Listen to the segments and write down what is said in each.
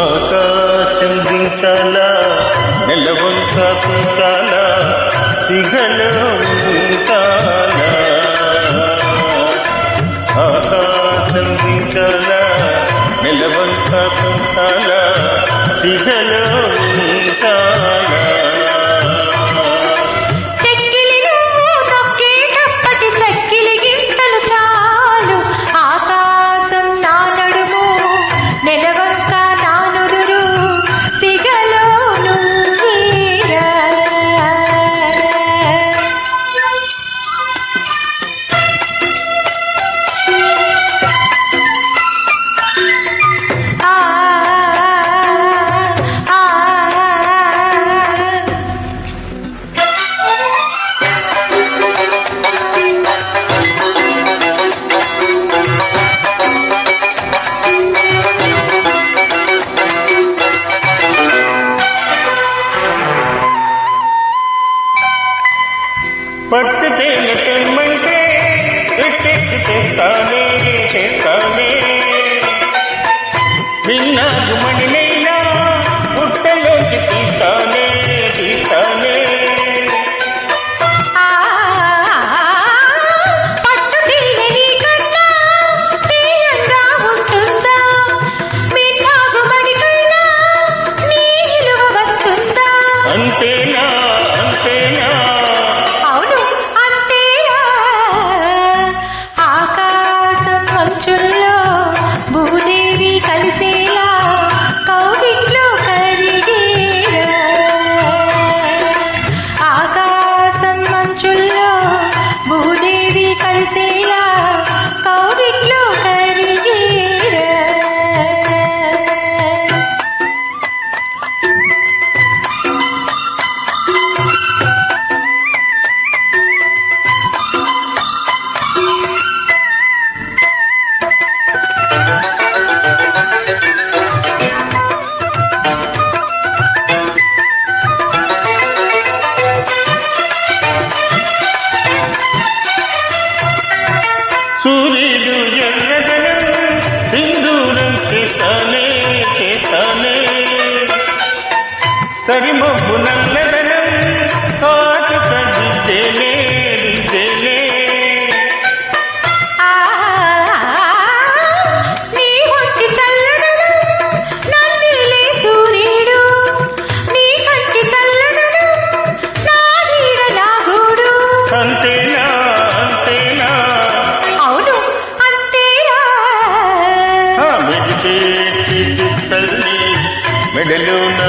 ఆకాశం దించాలా నెలవంతా అతిగలో ఆకాశం దిగల నిలవంత పుట్టాల. అతిగలో செத்தனே செத்த తరిమబ్బు నల్లదనం కాటుక దిద్దేలే దిద్దేలే అంతేనా అంతేనా? అవును అంతేనా మెడితే తల్లి మెడలోనా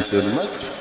denk.